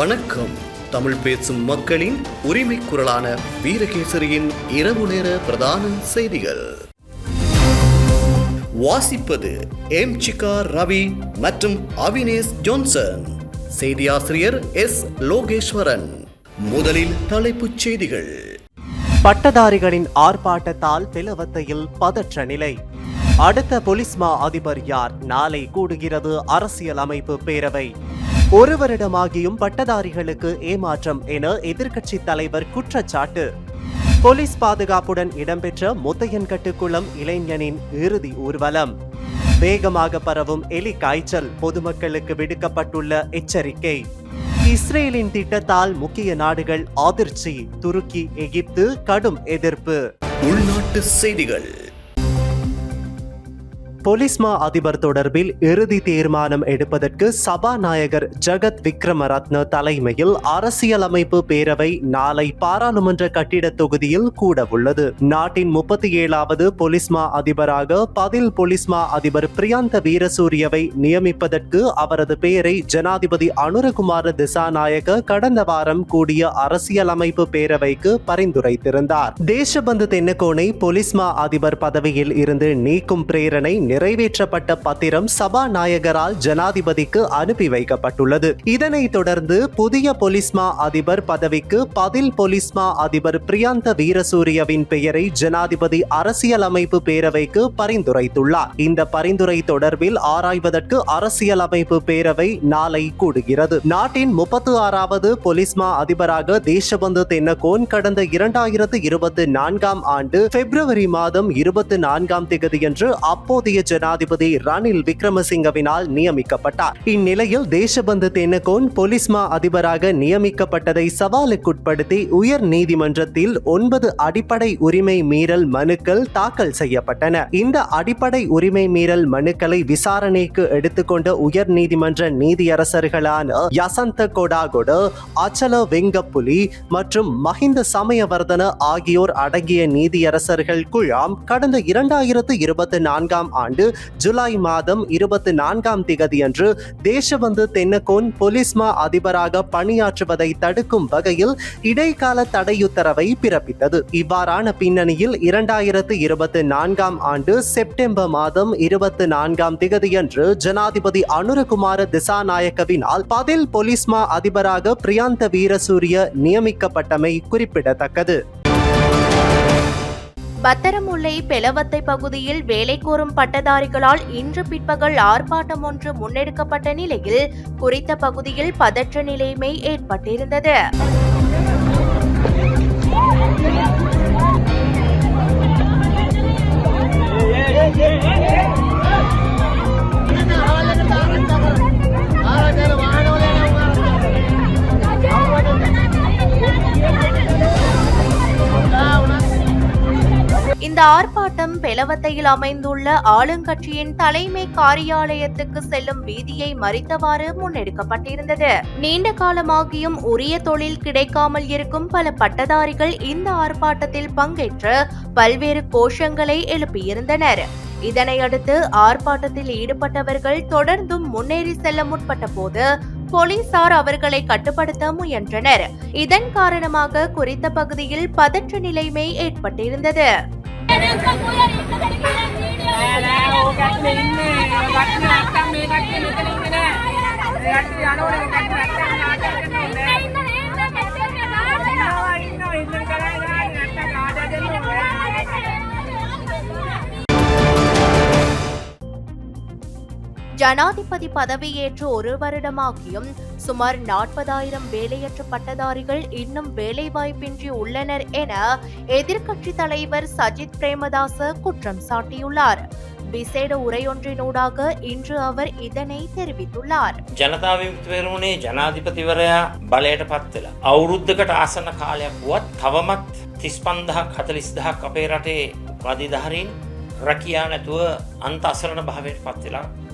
வணக்கம். தமிழ் பேசும் மக்களின் உரிமை குரலான வீரகேசரியின் இரவு நேர பிரதான செய்திகள். வாசிப்பது எம் சிகா ரவி மற்றும் அவினேஷ் ஜோன்சன். செய்தியாசிரியர் எஸ் லோகேஸ்வரன். முதலில் தலைப்புச் செய்திகள். பட்டதாரிகளின் ஆர்ப்பாட்டத்தால் பிளவத்தையில் பதற்ற நிலை. அடுத்த பொலிஸ் மா அதிபர் யார்? நாளை கூடுகிறது அரசியல் அமைப்பு பேரவை. ஒரு வருடமாகியும் பட்டதாரிகளுக்கு ஏமாற்றம் என எதிர்க்கட்சி தலைவர் குற்றச்சாட்டு. போலீஸ் பாதுகாப்புடன் இடம்பெற்ற முத்தையன்கட்டுக்குளம் இளைஞனின் இறுதி ஊர்வலம். வேகமாக பரவும் எலி காய்ச்சல் பொதுமக்களுக்கு விடுக்கப்பட்டுள்ள எச்சரிக்கை. இஸ்ரேலின் திட்டத்தால் முக்கிய நாடுகள் அதிர்ச்சி துருக்கி எகிப்து கடும் எதிர்ப்பு. உள்நாட்டு செய்திகள். பொலிஸ்மா அதிபர் தொடர்பில் இறுதி தீர்மானம் எடுப்பதற்கு சபாநாயகர் ஜெகத் விக்ரமரத்ன தலைமையில் அரசியலமைப்பு பேரவை நாளை பாராளுமன்ற கட்டிட தொகுதியில் கூட உள்ளது. நாட்டின் முப்பத்தி ஏழாவது பொலிஸ்மா அதிபராக பதில் பொலிஸ்மா அதிபர் பிரியாந்த வீரசூரியவை நியமிப்பதற்கு அவரது பெயரை ஜனாதிபதி அனுரகுமார திசாநாயக கடந்த வாரம் கூடிய அரசியலமைப்பு பேரவைக்கு பரிந்துரைத்திருந்தார். தேசபந்து தென்னகோனை பொலிஸ்மா அதிபர் பதவியில் இருந்து நீக்கும் பிரேரணை நிறைவேற்றப்பட்ட பத்திரம் சபாநாயகரால் ஜனாதிபதிக்கு அனுப்பி வைக்கப்பட்டுள்ளது. இதனைத் தொடர்ந்து புதிய பொலிஸ்மா அதிபர் பதவிக்கு பதில் பொலிஸ்மா அதிபர் பிரியாந்த வீரசூரியவின் பெயரை ஜனாதிபதி அரசியலமைப்பு பேரவைக்கு பரிந்துரைத்துள்ளார். இந்த பரிந்துரை தொடர்பில் ஆராய்வதற்கு அரசியலமைப்பு பேரவை நாளை கூடுகிறது. நாட்டின் முப்பத்து ஆறாவது பொலிஸ்மா அதிபராக தேசபந்து தென்னகோன் கடந்த இரண்டாயிரத்து இருபத்தி நான்காம் ஆண்டு பிப்ரவரி மாதம் இருபத்தி நான்காம் தேதியன்று அப்போதைய ஜனாதிபதி ரணில் விக்ரமசிங்கவினால் நியமிக்கப்பட்டார். இந்நிலையில் தேசபந்து தென்னகோன் பொலிஸ்மா அதிபராக நியமிக்கப்பட்டதை சவாலுக்குட்படுத்தி உயர் நீதிமன்றத்தில் ஒன்பது அடிப்படை உரிமை மீறல் மனுக்கள் தாக்கல் செய்யப்பட்டன. இந்த அடிப்படை உரிமை மீறல் மனுக்களை விசாரணைக்கு எடுத்துக்கொண்ட உயர் நீதிமன்ற நீதியரசர்களான யசந்த கொடாகொட அச்சல வெங்கப்புலி மற்றும் மஹிந்த சமயவர்தன ஆகியோர் அடங்கிய நீதியரசர்கள் குழாம் கடந்த இரண்டாயிரத்து இருபத்தி நான்காம் ஆண்டு ஜூலை மாதம் இருபத்தி நான்காம் திகதியன்று தேசபந்து தென்னகோன் பொலிஸ்மா அதிபராக பணியாற்றுவதை தடுக்கும் வகையில் இடைக்கால தடையுத்தரவை பிறப்பித்தது. இவ்வாறான பின்னணியில் இரண்டாயிரத்து இருபத்தி நான்காம் ஆண்டு செப்டம்பர் மாதம் இருபத்தி நான்காம் திகதியன்று ஜனாதிபதி அனுரகுமார திசாநாயக்கவினால் பதில் பொலிஸ்மா அதிபராக பிரியாந்த வீரசூரிய நியமிக்கப்பட்டமை குறிப்பிடத்தக்கது. பத்தரமுல்லை பெலவத்தை பகுதியில் வேலை கோரும் பட்டதாரிகளால் இன்று பிற்பகல் ஆர்ப்பாட்டம் ஒன்று முன்னெடுக்கப்பட்ட நிலையில் குறித்த பகுதியில் பதற்ற நிலைமை ஏற்பட்டிருந்தது. இந்த ஆர்ப்பாட்டம் பெலவத்தையில் அமைந்துள்ள ஆளுங்கட்சியின் தலைமை காரியாலயத்துக்கு செல்லும் வீதியை மறித்தவாறு முன்னெடுக்கப்பட்டிருந்தது. நீண்ட காலமாகியும் உரிய தொழில் கிடைக்காமல் இருக்கும் பல பட்டதாரிகள் இந்த ஆர்ப்பாட்டத்தில் பங்கேற்று பல்வேறு கோஷங்களை எழுப்பியிருந்தனர். இதனையடுத்து ஆர்ப்பாட்டத்தில் ஈடுபட்டவர்கள் தொடர்ந்தும் முன்னேறி செல்ல முற்பட்ட போது போலீசார் அவர்களை கட்டுப்படுத்த முயன்றனர். இதன் காரணமாக குறித்த பகுதியில் பதற்ற நிலைமை ஏற்பட்டிருந்தது. ஜனாதிபதி பதவியேற்று ஒரு வருடமாகியும் சுமார் நாற்பதாயிரம் வேலையற்ற பட்டதாரிகள் இன்னும் வேலைவாய்ப்பின்றி உள்ளனர் என எதிர்க்கட்சி தலைவர் சஜித் பிரேமதாச குற்றம் சாட்டியுள்ளார் விசேட உரையொன்றினூடாக இன்று அவர் இதனை தெரிவித்துள்ளார் ජනතාව විමුක්ති පෙරමුණේ ජනාධිපතිවරයා බලයට පත් වෙලා. අවුරුද්ධකට ආසන කාලයක් වුවත් තවමත් තිස්පන්දහක් හතලිස්දහක් අපේ රටේ වදිධහරින් රැකියා නැතුව අන්ත අසරණ භාවයට පත් වෙලා සිටින.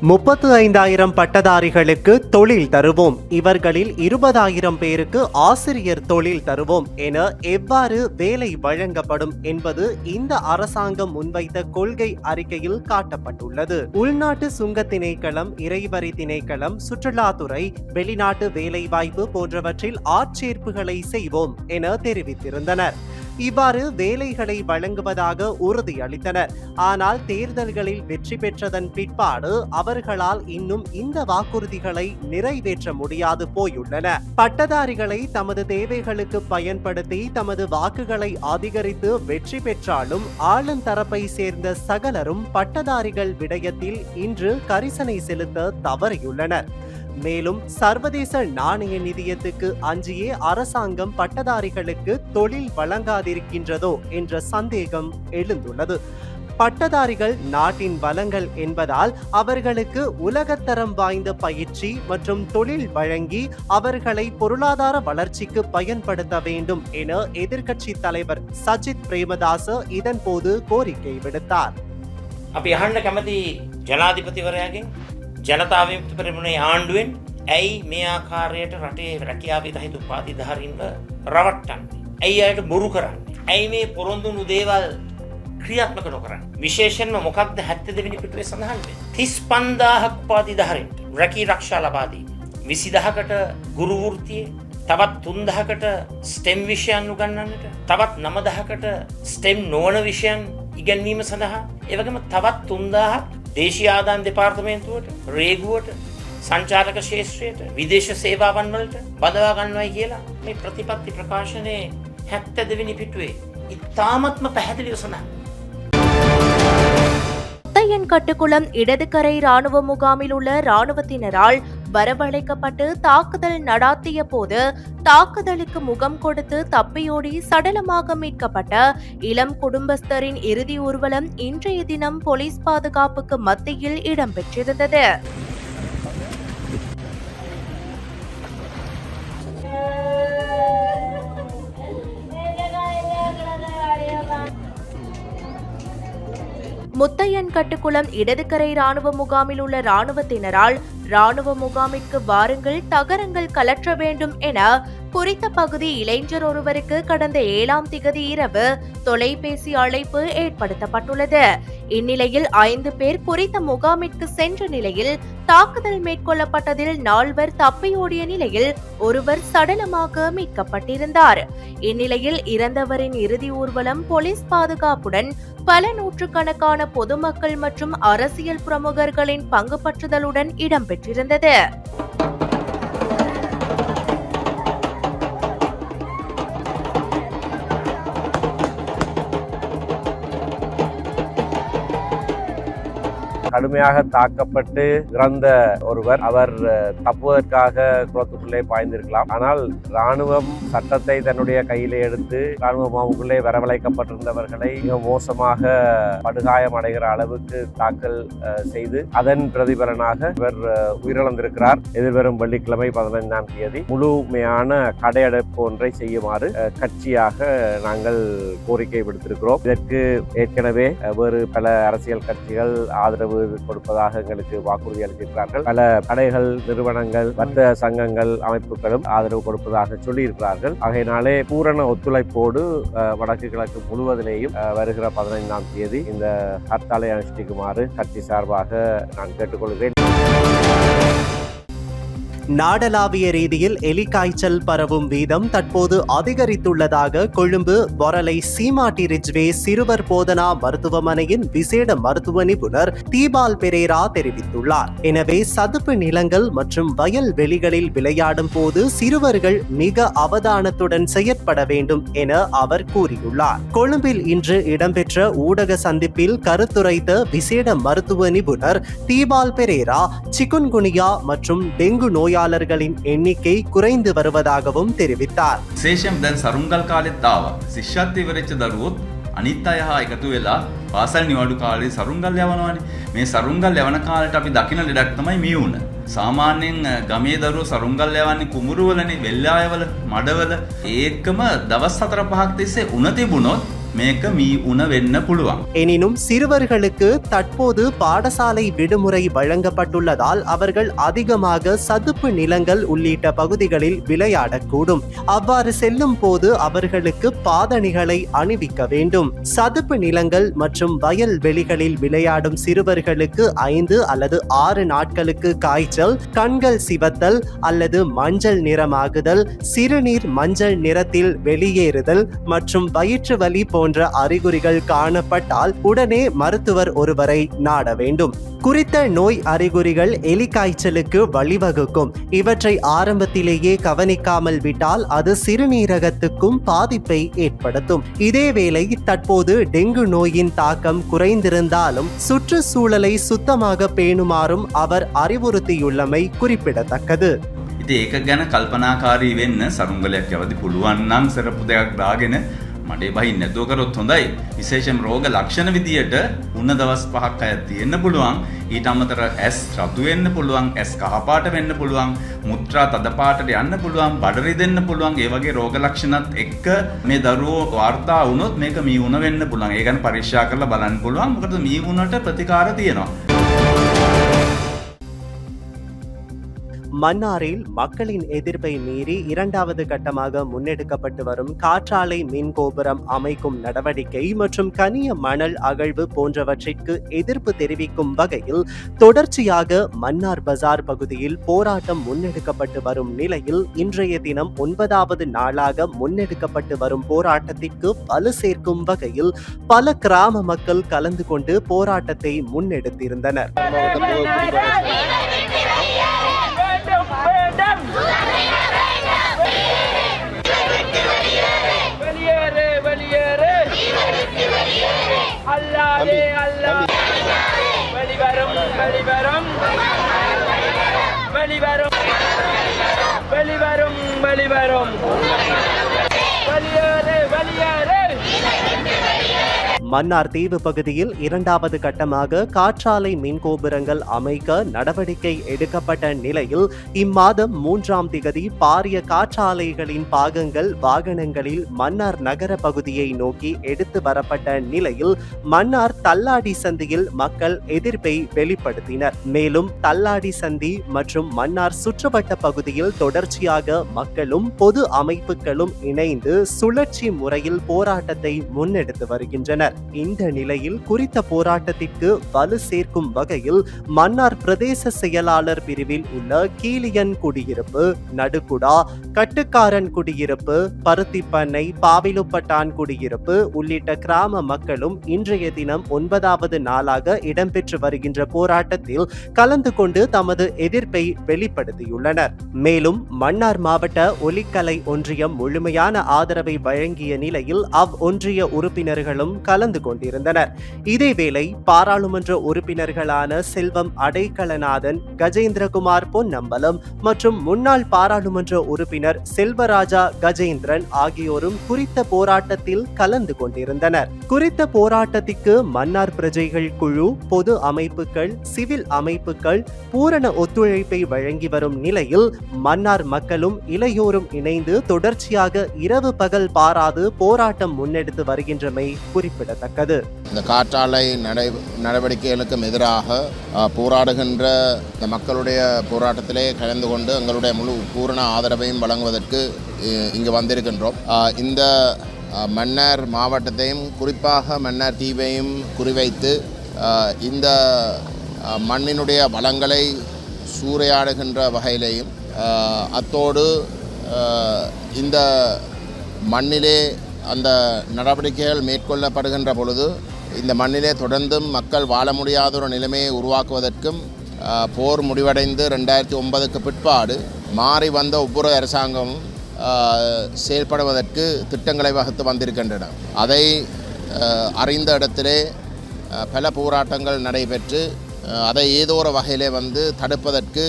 முப்பத்து ஐந்தாயிரம் பட்டதாரிகளுக்கு தொழில் தருவோம். இவர்களில் இருபதாயிரம் பேருக்கு ஆசிரியர் தொழில் தருவோம் என எவ்வாறு வேலை வழங்கப்படும் என்பது இந்த அரசாங்கம் முன்வைத்த கொள்கை அறிக்கையில் காட்டப்பட்டுள்ளது. உள்நாட்டு சுங்க திணைக்களம் இறைவரி திணைக்களம் சுற்றுலாத்துறை வெளிநாட்டு வேலைவாய்ப்பு போன்றவற்றில் ஆட்சேர்ப்புகளை செய்வோம் என தெரிவித்திருந்தனர். இவ்வாறு வேலைகளை வழங்குவதாக உறுதியளித்தனர். ஆனால் தேர்தல்களில் வெற்றி பெற்றதன் பிற்பாடு அவர்களால் இன்னும் இந்த வாக்குறுதிகளை நிறைவேற்ற முடியாது போயுள்ளன. பட்டதாரிகளை தமது தேவைகளுக்கு பயன்படுத்தி தமது வாக்குகளை அதிகரித்து வெற்றி பெற்றாலும் ஆளும் தரப்பை சேர்ந்த சகலரும் பட்டதாரிகள் விடயத்தில் இன்று கரிசனை செலுத்த தவறியுள்ளனர். மேலும் சர்வதேச நாணய நிதியத்துக்கு அஞ்சியே அரசாங்கம் பட்டதாரிகளுக்கு தொழில் வழங்காதிருக்கின்றதோ என்ற சந்தேகம் எழுந்துள்ளது. பட்டதாரிகள் நாட்டின் வளங்கள் என்பதால் அவர்களுக்கு உலகத்தரம் வாய்ந்த பயிற்சி மற்றும் தொழில் வழங்கி அவர்களை பொருளாதார வளர்ச்சிக்கு பயன்படுத்த வேண்டும் என எதிர்க்கட்சி தலைவர் சஜித் பிரேமதாச இதன்போது கோரிக்கை விடுத்தார். அப்ப கமதி ஜனாதிபதி வரையாகி ජනාධිපතිවරයාගෙන් ජනතාවයුක්ත පෙරමුණේ ආණ්ඩුවෙන් ඇයි මේ ආකාරයට රටේ රැකියාව දහිත උපාධිධාරින්ව රවට්ටන්නේ. ඇයි අයට බොරු කරන්නේ. ඇයි මේ පොරොන්දුනු දේවල් ක්‍රියාත්මක නොකරන්න. විශේෂෙන්ම මොකක්ද හැත්ත දෙවිනි පිටුවේ සඳහන්වේ. තිස් පන්දාහක් උපාධිධාරෙන්ට රැකී රක්ෂා ලබාදී. විසිදහකට ගුරුවෘතියේ තවත් තුන්දහකට ස්ටෙම් විෂයන් උගන්නන්නට තවත් නමදහකට ස්ටෙම් නොවන විෂයන් ඉගැන්වීම සඳහා එවගේම තවත් තුන්දාහක් දේශයාදාන් දෙපාර්තමේන්තුවට රේගුවට සංචාරක ශේෂත්‍රයට විදේශ සේවාවන් වලට බදවා ගන්නවයි කියලා මේ ප්‍රතිපත්ති ප්‍රකාශනයේ හැත්ත දෙවිනි පිටුවේ ඉතාමත්ම පැහැදිලිව සඳහන්. முத்தையன் கட்டுக்குளம் இடதுகரை ராணுவ முகாமில் உள்ள ராணுவத்தினரால் வரவழைக்கப்பட்டு தாக்குதல் நடாத்திய போது தாக்குதலுக்கு முகம் கொடுத்து தப்பியோடி சடலமாக மீட்கப்பட்ட இளம் குடும்பஸ்தரின் இறுதி ஊர்வலம் இன்றைய தினம் போலீஸ் பாதுகாப்புக்கு மத்தியில் இடம்பெற்றிருந்தது. முத்தையன் கட்டுக்குளம் இடதுகரை ராணுவ முகாமில் உள்ள ராணுவத்தினரால் ராணுவ முகாமிற்கு வாருங்கள் தகரங்கள் கலற்ற வேண்டும் என குறித்த பகுதி இளைஞர் ஒருவருக்கு கடந்த ஏழாம் திகதி இரவு தொலைபேசி அழைப்பு ஏற்படுத்தப்பட்டுள்ளது. இந்நிலையில் ஐந்து பேர் குறித்த முகாமிற்கு சென்ற நிலையில் தாக்குதல் மேற்கொள்ளப்பட்டதில் நால்வர் தப்பியோடிய நிலையில் ஒருவர் சடலமாக மீட்கப்பட்டிருந்தார். இந்நிலையில் இறந்தவரின் இறுதி ஊர்வலம் போலீஸ் பாதுகாப்புடன் பல நூற்றுக்கணக்கான பொதுமக்கள் மற்றும் அரசியல் பிரமுகர்களின் பங்கு பற்றுதலுடன் இடம்பெற்றிருந்தது. கடுமையாக தாக்கப்பட்டு இறந்த ஒருவர். அவர் தப்புவதற்காக குளத்துக்குள்ளே பாய்ந்திருக்கலாம். ஆனால் ராணுவம் சட்டத்தை தன்னுடைய கையிலே எடுத்து ராணுவ முகாமுக்குள்ளே வரவழைக்கப்பட்டிருந்தவர்களை மிக மோசமாக படுகாயம் அடைகிற அளவுக்கு தாக்கல் செய்து அதன் பிரதிபலனாக இவர் உயிரிழந்திருக்கிறார். எதிர்வரும் வெள்ளிக்கிழமை பதினைந்தாம் தேதி முழுமையான கடையடைப்பு ஒன்றை செய்யுமாறு கட்சியாக நாங்கள் கோரிக்கை விடுத்திருக்கிறோம். இதற்கு ஏற்கனவே வேறு பல அரசியல் கட்சிகள் ஆதரவு கொடுப்பதாக எங்களுக்கு வாக்குறுதி அளித்திருக்கிறார்கள். பல கடைகள் நிறுவனங்கள் வர்த்தக சங்கங்கள் அமைப்புகளும் ஆதரவு கொடுப்பதாக சொல்லியிருக்கிறார்கள். ஆகையினாலே பூரண ஒத்துழைப்போடு வடக்கு கிழக்கு முழுவதிலேயும் வருகிற பதினைந்தாம் தேதி இந்த ஹர்த்தாலை அனுஷ்டிக்குமாறு கட்சி சார்பாக நான் கேட்டுக்கொள்கிறேன். நாடளாவிய ரீதியில் எலிக்காய்ச்சல் பரவும் வீதம் தற்போது அதிகரித்துள்ளதாக கொழும்பு வரலை சீமாட்டி ரிஜ்வே சிறுவர் போதனா மருத்துவமனையின் விசேட மருத்துவ நிபுணர் தீபால் பெரேரா தெரிவித்துள்ளார். எனவே சதுப்பு நிலங்கள் மற்றும் வயல் வெளிகளில் விளையாடும் போது சிறுவர்கள் மிக அவதானத்துடன் செயற்பட வேண்டும் என அவர் கூறியுள்ளார். கொழும்பில் இன்று இடம்பெற்ற ஊடக சந்திப்பில் கருத்துரைத்த விசேட மருத்துவ நிபுணர் தீபால் பெரேரா சிகுன்குனியா மற்றும் டெங்கு நோயாளர்களின் எண்ணிக்கை குறைந்து வருவதாகவும் தெரிவித்தார் විශේෂයෙන් දැන් සරුංගල් කාලෙත් ආවා. ශිෂ්‍යත්ව ඉවරච්ච දරුවොත් අනිත් අය හා එකතු වෙලා පාසල් නිවඩු කාලේ සරුංගල් යවනවානේ. මේ සරුංගල් යවන කාලෙට අපි දකින ලෙඩක් තමයි මියුණ. සාමාන්‍යයෙන් අ, ගමේ දරුවෝ සරුංගල් යවන්නේ කුමුරුවලනේ, වෙල්ලායවල, මඩවල. ඒකම දවස් හතර පහක් තිස්සේ උණ තිබුණොත් මේක මී උන වෙන්න පුළුවන්. எனினும் சிறுவர்களுக்கு தற்போது பாடசாலை விடுமுறை வழங்கப்பட்டுள்ளதால் அவர்கள் அதிகமாக சதுப்பு நிலங்கள் உள்ளிட்ட பகுதிகளில் விளையாடக்கூடும் அவ்வாறு செல்லும் போது அவர்களுக்கு பாதணிகளை அணிவிக்க வேண்டும் சதுப்பு நிலங்கள் மற்றும் வயல் வெளிகளில் விளையாடும் சிறுவர்களுக்கு ஐந்து அல்லது ஆறு நாட்களுக்கு காய்ச்சல் கண்கள் சிவத்தல் அல்லது மஞ்சள் நிறமாகுதல் சிறுநீர் மஞ்சள் நிறத்தில் வெளியேறுதல் மற்றும் வயிற்று வலி போன்ற அறிகுறிகள் காணப்பட்டால் உடனே மருத்துவர் ஒருவரை நாட வேண்டும் குறித்த நோய் அறிகுறிகள் எலி காய்ச்சலுக்கு வழிவகுக்கும் இவற்றை ஆரம்பத்திலேயே கவனிக்காமல் விட்டால் அது சிறுநீரகத்துக்கும் பாதிப்பை ஏற்படுத்தும் இதேவேளை தற்போது டெங்கு நோயின் தாக்கம் குறைந்திருந்தாலும் சுற்றுச்சூழலை சுத்தமாக பேணுமாறும் அவர் அறிவுறுத்தியுள்ளமை குறிப்பிடத்தக்கது ඉති ඒක ගැන කල්පනාකාරී වෙන්න සරුංගලයක් යවදි පුළුවන්නම් සරපු දෙයක් දාගෙන මඩේ බහි නැතුවකරොත් හොඳයි. විශේෂම් රෝග ලක්ෂණ විදියට උන්න දවස් පහක් අය තියෙන්න්න පුළුවන්. ඊට අමතර ඇස් රතු වෙන්න පුළුවන් ඇස් කහපාට වෙන්න පුළුවන් මුත්‍රා තදපාටට යන්න පුළුවන් බඩරි දෙන්න පුළුවන්. ඒ වගේ රෝග ලක්ෂණත් එක්ක මේ දරුවෝ වාර්තා වුණොත් මේක මී උන වෙන්න පුළුවන්. ඒ ගැන පරික්ෂා කරලා බලන්න පුළුවන්. මොකද මී උනට ප්‍රතිකාර තියෙනවා. மன்னாரில் மக்களின் எதிர்ப்பை மீறி இரண்டாவது கட்டமாக முன்னெடுக்கப்பட்டு வரும் காற்றாலை மின் கோபுரம் அமைக்கும் நடவடிக்கை மற்றும் கனிய மணல் அகழ்வு போன்றவற்றிற்கு எதிர்ப்பு தெரிவிக்கும் வகையில் தொடர்ச்சியாக மன்னார் பஜார் பகுதியில் போராட்டம் முன்னெடுக்கப்பட்டு வரும் நிலையில் இன்றைய தினம் ஒன்பதாவது நாளாக முன்னெடுக்கப்பட்டு வரும் போராட்டத்திற்கு வலு சேர்க்கும் வகையில் பல கிராம மக்கள் கலந்து கொண்டு போராட்டத்தை முன்னெடுத்திருந்தனர் அல்லாதே அல்லா வெளிவரும் வெளிவரும். வெளிவரும் வெளிவரும் வெளிவரும். வெளியேறு வெளியேறு. மன்னார் தீவு பகுதியில் இரண்டாவது கட்டமாக காற்றாலை மின் கோபுரங்கள் அமைக்க நடவடிக்கை எடுக்கப்பட்ட நிலையில் இம்மாதம் மூன்றாம் திகதி பாரிய காற்றாலைகளின் பாகங்கள் வாகனங்களில் மன்னார் நகர பகுதியை நோக்கி எடுத்து வரப்பட்ட நிலையில் மன்னார் தள்ளாடி சந்தியில் மக்கள் எதிர்ப்பை வெளிப்படுத்தினர். மேலும் தள்ளாடி சந்தி மற்றும் மன்னார் சுற்றுவட்ட பகுதியில் தொடர்ச்சியாக மக்களும் பொது அமைப்புகளும் இணைந்து சுழற்சி முறையில் போராட்டத்தை முன்னெடுத்து வருகின்றனர். இந்த நிலையில் குறித்த போராட்டத்திற்கு வலு சேர்க்கும் வகையில் மன்னார் பிரதேச செயலாளர் பிரிவில் உள்ள கீழியன் குடியிருப்பு நடுக்குடா கட்டுக்காரன் குடியிருப்பு பருத்திப்பண்ணை பாவிலுப்பட்டான் குடியிருப்பு உள்ளிட்ட கிராம மக்களும் இன்றைய தினம் ஒன்பதாவது நாளாக இடம்பெற்று வருகின்ற போராட்டத்தில் கலந்து கொண்டு தமது எதிர்ப்பை வெளிப்படுத்தியுள்ளனர். மேலும் மன்னார் மாவட்ட ஒலிக்கலை ஒன்றியம் முழுமையான ஆதரவை வழங்கிய நிலையில் அவ் ஒன்றிய உறுப்பினர்களும் கலந்து கொண்டிருந்தனர். இதேவேளை பாராளுமன்ற உறுப்பினர்களான செல்வம் அடைக்கலநாதன் கஜேந்திரகுமார் பொன்னம்பலம் மற்றும் முன்னாள் பாராளுமன்ற உறுப்பினர் செல்வராஜா கஜேந்திரன் ஆகியோரும் குறித்த போராட்டத்தில் கலந்து கொண்டிருந்தனர். குறித்த போராட்டத்திற்கு மன்னார் பிரஜைகள் குழு பொது அமைப்புகள் சிவில் அமைப்புகள் பூரண ஒத்துழைப்பை வழங்கி வரும் நிலையில் மன்னார் மக்களும் இளையோரும் இணைந்து தொடர்ச்சியாக இரவு பகல் பாராது போராட்டம் முன்னெடுத்து வருகின்றமை குறிப்பிடத்தக்கது. இந்த காற்றாலை நடை நடவடிக்கைகளுக்கும் எதிராக போராடுகின்ற இந்த மக்களுடைய போராட்டத்திலே கலந்து கொண்டு எங்களுடைய முழு பூரண ஆதரவையும் வழங்குவதற்கு இ- இங்கு வந்திருக்கின்றோம். இந்த மன்னர் மாவட்டத்தையும் குறிப்பாக மன்னர் தீவையும் குறிவைத்து இந்த மண்ணினுடைய வளங்களை சூறையாடுகின்ற வகையிலேயும் அத்தோடு இந்த மண்ணிலே அந்த நடவடிக்கைகள் மேற்கொள்ளப்படுகின்ற பொழுது இந்த மண்ணிலே தொடர்ந்தும் மக்கள் வாழ முடியாத ஒரு நிலைமையை உருவாக்குவதற்கும் போர் முடிவடைந்து ரெண்டாயிரத்தி ஒன்பதுக்கு பிற்பாடு மாறி வந்த ஒவ்வொரு அரசாங்கமும் செயல்படுவதற்கு திட்டங்களை வகுத்து வந்திருக்கின்றன. அதை அறிந்த இடத்திலே பல போராட்டங்கள் நடைபெற்று அதை ஏதோ ஒரு வகையிலே வந்து தடுப்பதற்கு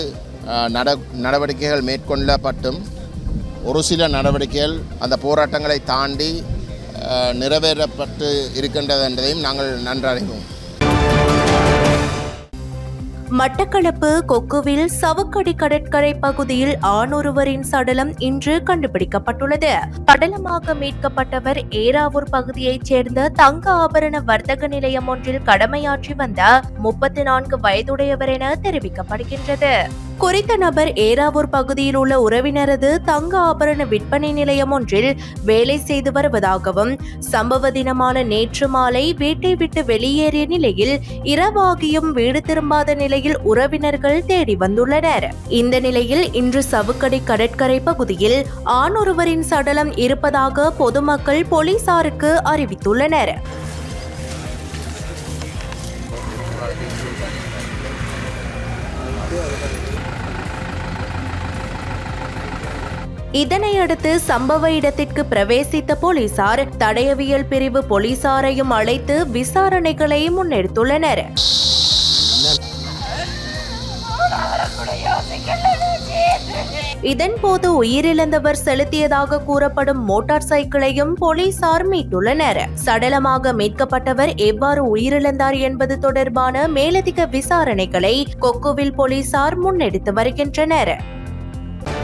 நட நடவடிக்கைகள் மேற்கொள்ளப்பட்டும். ஒரு சில நடவடிக்கைகள் அந்த போராட்டங்களை தாண்டி நிறைவேறப்பட்டு இருக்கின்றது என்பதையும் நாங்கள் நன்றறிவோம் மட்டக்களப்பு கொக்குவில் சவுக்கடி கடற்கரை பகுதியில் ஆணொருவரின் சடலம் இன்று கண்டுபிடிக்கப்பட்டுள்ளது. படலமாக மீட்கப்பட்டவர் ஏராவூர் பகுதியைச் சேர்ந்த தங்க ஆபரண வர்த்தக நிலையம் ஒன்றில் கடமையாற்றி வந்த முப்பத்தி நான்கு வயதுடையவர் என தெரிவிக்கப்படுகின்றது. குறித்த நபர் ஏராவூர் பகுதியில் உள்ள உறவினரது தங்க ஆபரண விற்பனை நிலையம் ஒன்றில் வேலை செய்து வருவதாகவும் சம்பவ தினமான நேற்று மாலை வீட்டை விட்டு வெளியேறிய நிலையில் இரவாகியும் வீடு திரும்பாத நிலையில் உறவினர்கள் தேடி வந்துள்ளனர். இந்த நிலையில் இன்று சவுக்கடி கடற்கரை பகுதியில் ஆண் ஒருவரின் சடலம் இருப்பதாக பொதுமக்கள் போலீசாருக்கு அறிவித்துள்ளனர். இதனையடுத்து சம்பவ இடத்திற்கு பிரவேசித்த போலீசார் தடயவியல் பிரிவு போலீசாரையும் அழைத்து விசாரணைகளை முன்னெடுத்துள்ளனர். இதன்போது உயிரிழந்தவர் செலுத்தியதாக கூறப்படும் மோட்டார் சைக்கிளையும் போலீசார் மீட்டுள்ளனர். சடலமாக மீட்கப்பட்டவர் எவ்வாறு உயிரிழந்தார் என்பது தொடர்பான மேலதிக விசாரணைகளை கொக்குவில் போலீசார் முன்னெடுத்து வருகின்றனர்.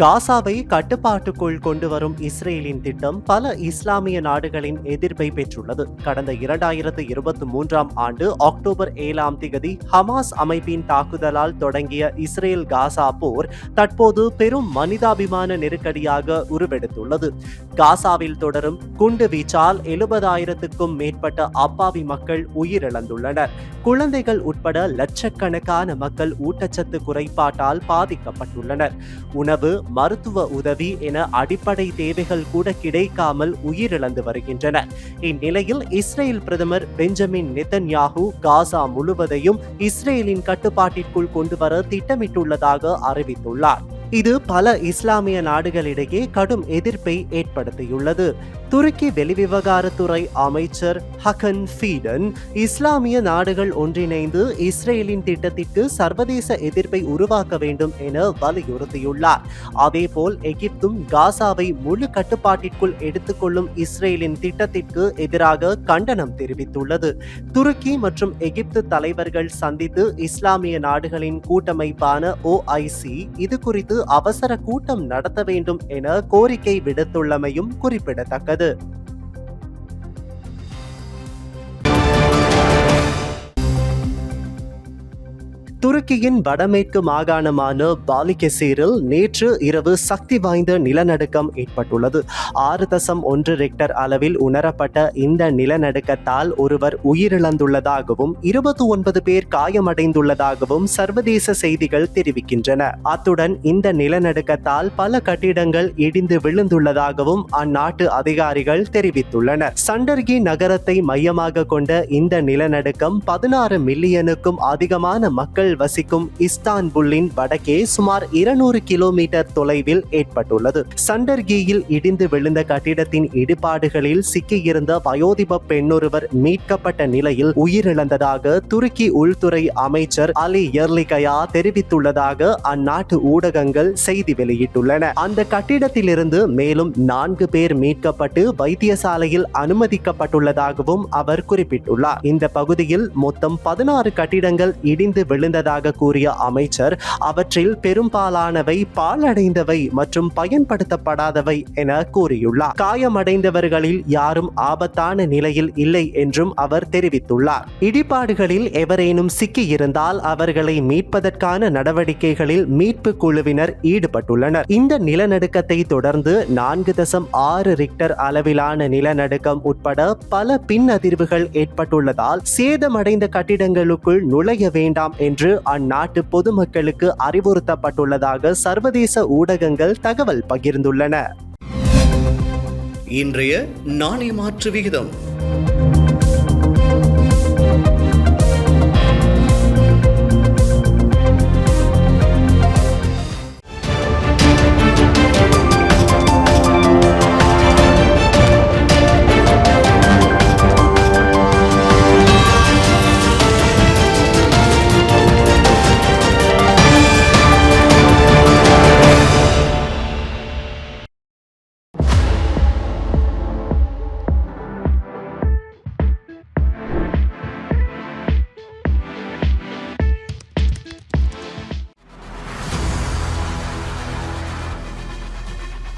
காசாவை கட்டுப்பாட்டுக்குள் கொண்டு வரும் இஸ்ரேலின் திட்டம் பல இஸ்லாமிய நாடுகளின் எதிர்ப்பை பெற்றுள்ளது. கடந்த இரண்டாயிரத்து இருபத்தி மூன்றாம் ஆண்டு அக்டோபர் ஏழாம் திகதி ஹமாஸ் அமைப்பின் தாக்குதலால் தொடங்கிய இஸ்ரேல் காசா போர் தற்போது பெரும் மனிதாபிமான நெருக்கடியாக உருவெடுத்துள்ளது. காசாவில் தொடரும் குண்டு வீச்சால் எழுபதாயிரத்துக்கும் மேற்பட்ட அப்பாவி மக்கள் உயிரிழந்துள்ளனர். குழந்தைகள் உட்பட லட்சக்கணக்கான மக்கள் ஊட்டச்சத்து குறைபாட்டால் பாதிக்கப்பட்டுள்ளனர். உணவு மருத்துவ உதவி என அடிப்படை தேவைகள் கூட கிடைக்காமல் உயிரிழந்து வருகின்றனர் இந்நிலையில் இஸ்ரேல் பிரதமர் பெஞ்சமின் நெத்தன்யாகு காசா முழுவதையும் இஸ்ரேலின் கட்டுப்பாட்டிற்குள் கொண்டு வர திட்டமிட்டுள்ளதாக அறிவித்துள்ளார். இது பல இஸ்லாமிய நாடுகளிடையே கடும் எதிர்ப்பை ஏற்படுத்தியுள்ளது. துருக்கி வெளிவிவகாரத்துறை அமைச்சர் ஹகன் ஃபீடன் இஸ்லாமிய நாடுகள் ஒன்றிணைந்து இஸ்ரேலின் திட்டத்திற்கு சர்வதேச எதிர்ப்பை உருவாக்க வேண்டும் என வலியுறுத்தியுள்ளார். அதேபோல் எகிப்தும் காசாவை முழு கட்டுப்பாட்டிற்குள் எடுத்துக்கொள்ளும் இஸ்ரேலின் திட்டத்திற்கு எதிராக கண்டனம் தெரிவித்துள்ளது. துருக்கி மற்றும் எகிப்து தலைவர்கள் சந்தித்து இஸ்லாமிய நாடுகளின் கூட்டமைப்பான ஓஐசி இது குறித்து அவசர கூட்டம் நடத்த வேண்டும் என கோரிக்கை விடுத்துள்ளமையும் குறிப்பிடத்தக்கது. അതായത് துருக்கியின் வடமேற்கு மாகாணமான பாலிகெசீரில் நேற்று இரவு சக்தி வாய்ந்த நிலநடுக்கம் ஏற்பட்டுள்ளது. ஆறு தசம் ஒன்று ரெக்டர் அளவில் உணரப்பட்ட இந்த நிலநடுக்கத்தால் ஒருவர் உயிரிழந்துள்ளதாகவும் இருபத்தி ஒன்பது பேர் காயமடைந்துள்ளதாகவும் சர்வதேச செய்திகள் தெரிவிக்கின்றன. அத்துடன் இந்த நிலநடுக்கத்தால் பல கட்டிடங்கள் இடிந்து விழுந்துள்ளதாகவும் அந்நாட்டு அதிகாரிகள் தெரிவித்துள்ளனர். சண்டர்கி நகரத்தை மையமாக கொண்ட இந்த நிலநடுக்கம் பதினாறு மில்லியனுக்கும் அதிகமான மக்கள் வசிக்கும் இஸ்தான்புல்லின் வடக்கே சுமார் இருநூறு கிலோமீட்டர் தொலைவில் ஏற்பட்டுள்ளது. சண்டர்கியில் இடிந்து விழுந்த கட்டிடத்தின் இடிபாடுகளில் சிக்கியிருந்த வயோதிப பெண்ணொருவர் மீட்கப்பட்ட நிலையில் உயிரிழந்ததாக துருக்கி உள்துறை அமைச்சர் அலி எர்லிகயா தெரிவித்துள்ளதாக அந்நாட்டு ஊடகங்கள் செய்தி வெளியிட்டுள்ளன. அந்த கட்டிடத்திலிருந்து மேலும் நான்கு பேர் மீட்கப்பட்டு வைத்தியசாலையில் அனுமதிக்கப்பட்டுள்ளதாகவும் அவர் குறிப்பிட்டுள்ளார். இந்த பகுதியில் மொத்தம் பதினாறு கட்டிடங்கள் இடிந்து இருந்ததாக கூறிய அமைச்சர் அவற்றில் பெரும்பாலானவை பாலடைந்தவை மற்றும் பயன்படுத்தப்படாதவை என கூறியுள்ளார். காயமடைந்தவர்களில் யாரும் ஆபத்தான நிலையில் இல்லை என்றும் அவர் தெரிவித்துள்ளார். இடிபாடுகளில் எவரேனும் சிக்கியிருந்தால் அவர்களை மீட்பதற்கான நடவடிக்கைகளில் மீட்பு குழுவினர் ஈடுபட்டுள்ளனர். இந்த நிலநடுக்கத்தை தொடர்ந்து நான்கு தசம் ஆறு ரிக்டர் அளவிலான நிலநடுக்கம் உட்பட பல பின் அதிர்வுகள் ஏற்பட்டுள்ளதால் சேதமடைந்த கட்டிடங்களுக்குள் நுழைய வேண்டாம் என்று என்று அந்நாட்டு பொதுமக்களுக்கு அறிவுறுத்தப்பட்டுள்ளதாக சர்வதேச ஊடகங்கள் தகவல் பகிர்ந்துள்ளன. இன்றைய நாணய மாற்று விகிதம்.